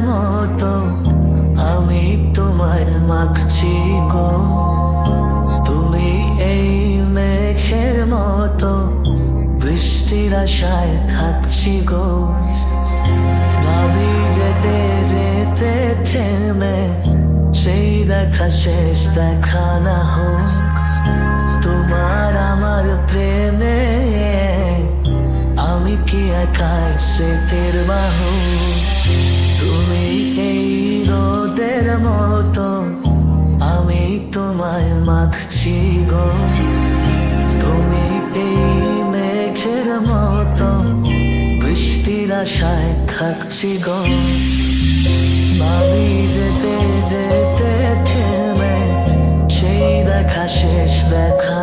মতো আমি তোমার মাখছি গো। তুমি এই মেঘের মতো বৃষ্টির আশায় থাকছি গো। ভাবি যেতে যেতে থেমে সেই দেখা শেষ দেখা না হোক। তোমার আমার প্রেমে আমি কি একাই স্মৃতির বাহু? তুমি এই রোদের মতো আমি তোমায় মাখছি গো। তুমি এই মেঘের মতো বৃষ্টির আশায় থাকছি গো। ভাবি যেতে যেতে থেমে, সেই দেখা শেষ দেখা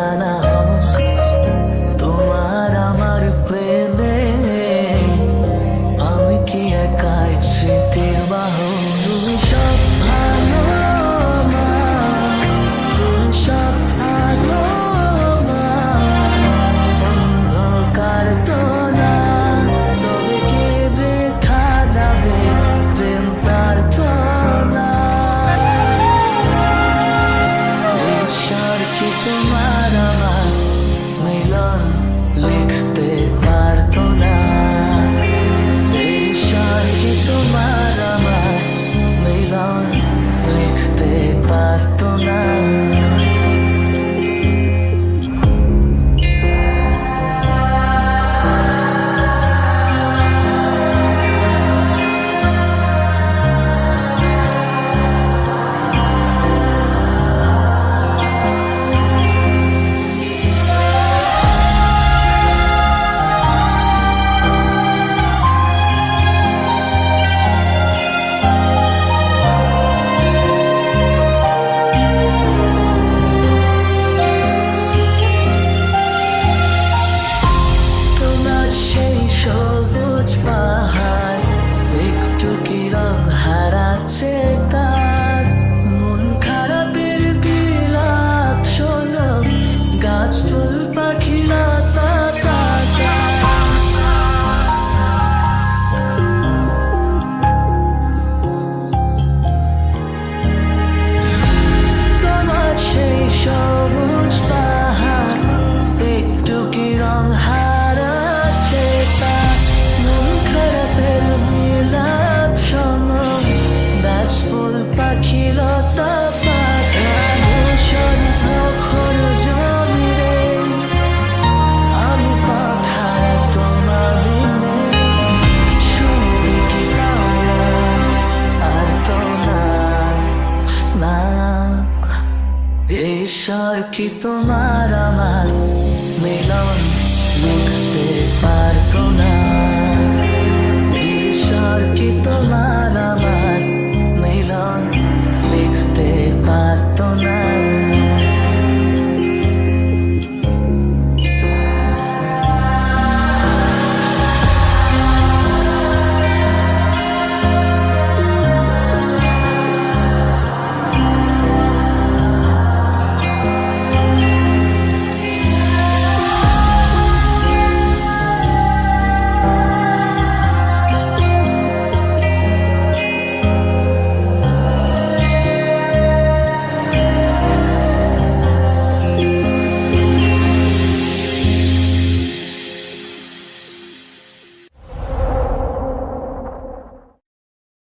একটু কি রং হারাচ্ছে কি তোমার আমার মিলন মুখতে পারত না। ঈশ্বর কি তোমার